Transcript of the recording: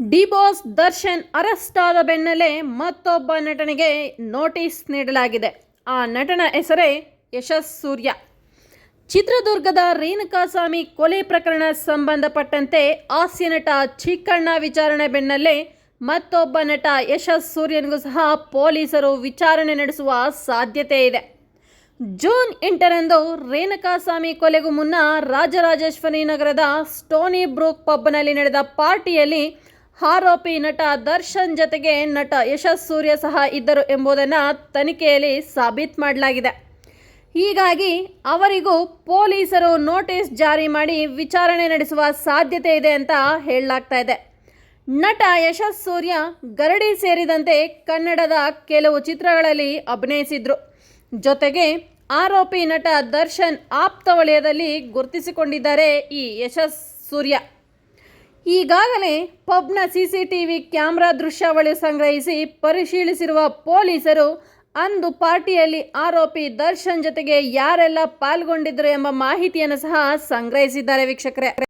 D boss Darshan arrest ಆದ ಬೆನ್ನಲ್ಲೇ ಮತ್ತೊಬ್ಬ ನಟನಿಗೆ ನೋಟಿಸ್ ನೀಡಲಾಗಿದೆ. ಆ ನಟನ ಹೆಸರೇ ಯಶಸ್ ಸೂರ್ಯ. ಚಿತ್ರದುರ್ಗದ ರೇಣುಕಾಸ್ವಾಮಿ ಕೊಲೆ ಪ್ರಕರಣ ಸಂಬಂಧಪಟ್ಟಂತೆ ಹಾಸ್ಯ ನಟ ಚಿಕ್ಕಣ್ಣ ವಿಚಾರಣೆ ಬೆನ್ನಲ್ಲೇ ಮತ್ತೊಬ್ಬ ನಟ ಯಶಸ್ ಸೂರ್ಯನಿಗೂ ಸಹ ಪೊಲೀಸರು ವಿಚಾರಣೆ ನಡೆಸುವ ಸಾಧ್ಯತೆ ಇದೆ. ಜೂನ್ ಎಂಟರಂದು ರೇಣುಕಾಸ್ವಾಮಿ ಕೊಲೆಗೂ ಮುನ್ನ ರಾಜರಾಜೇಶ್ವರಿ ನಗರದ ಸ್ಟೋನಿ ಬ್ರೂಕ್ ಪಬ್ನಲ್ಲಿ ನಡೆದ ಪಾರ್ಟಿಯಲ್ಲಿ ಆರೋಪಿ ನಟ ದರ್ಶನ್ ಜತೆಗೆ ನಟ ಯಶಸ್ ಸೂರ್ಯ ಸಹ ಇದ್ದರು ಎಂಬುದನ್ನು ತನಿಖೆಯಲ್ಲಿ ಸಾಬೀತು ಮಾಡಲಾಗಿದೆ. ಹೀಗಾಗಿ ಅವರಿಗೂ ಪೊಲೀಸರು ನೋಟಿಸ್ ಜಾರಿ ಮಾಡಿ ವಿಚಾರಣೆ ನಡೆಸುವ ಸಾಧ್ಯತೆ ಇದೆ ಅಂತ ಹೇಳಲಾಗ್ತಾ ಇದೆ. ನಟ ಯಶಸ್ ಸೂರ್ಯ ಗರಡಿ ಸೇರಿದಂತೆ ಕನ್ನಡದ ಕೆಲವು ಚಿತ್ರಗಳಲ್ಲಿ ಅಭಿನಯಿಸಿದ್ರು. ಜೊತೆಗೆ ಆರೋಪಿ ನಟ ದರ್ಶನ್ ಆಪ್ತ ವಲಯದಲ್ಲಿ ಗುರುತಿಸಿಕೊಂಡಿದ್ದಾರೆ ಈ ಯಶಸ್ ಸೂರ್ಯ. ಈಗಾಗಲೇ ಪಬ್ನ ಸಿಸಿಟಿವಿ ಕ್ಯಾಮೆರಾ ದೃಶ್ಯಾವಳಿ ಸಂಗ್ರಹಿಸಿ ಪರಿಶೀಲಿಸಿರುವ ಪೊಲೀಸರು, ಅಂದು ಪಾರ್ಟಿಯಲ್ಲಿ ಆರೋಪಿ ದರ್ಶನ್ ಜೊತೆಗೆ ಯಾರೆಲ್ಲ ಪಾಲ್ಗೊಂಡಿದ್ದರು ಎಂಬ ಮಾಹಿತಿಯನ್ನು ಸಹ ಸಂಗ್ರಹಿಸಿದ್ದಾರೆ ವೀಕ್ಷಕರೇ.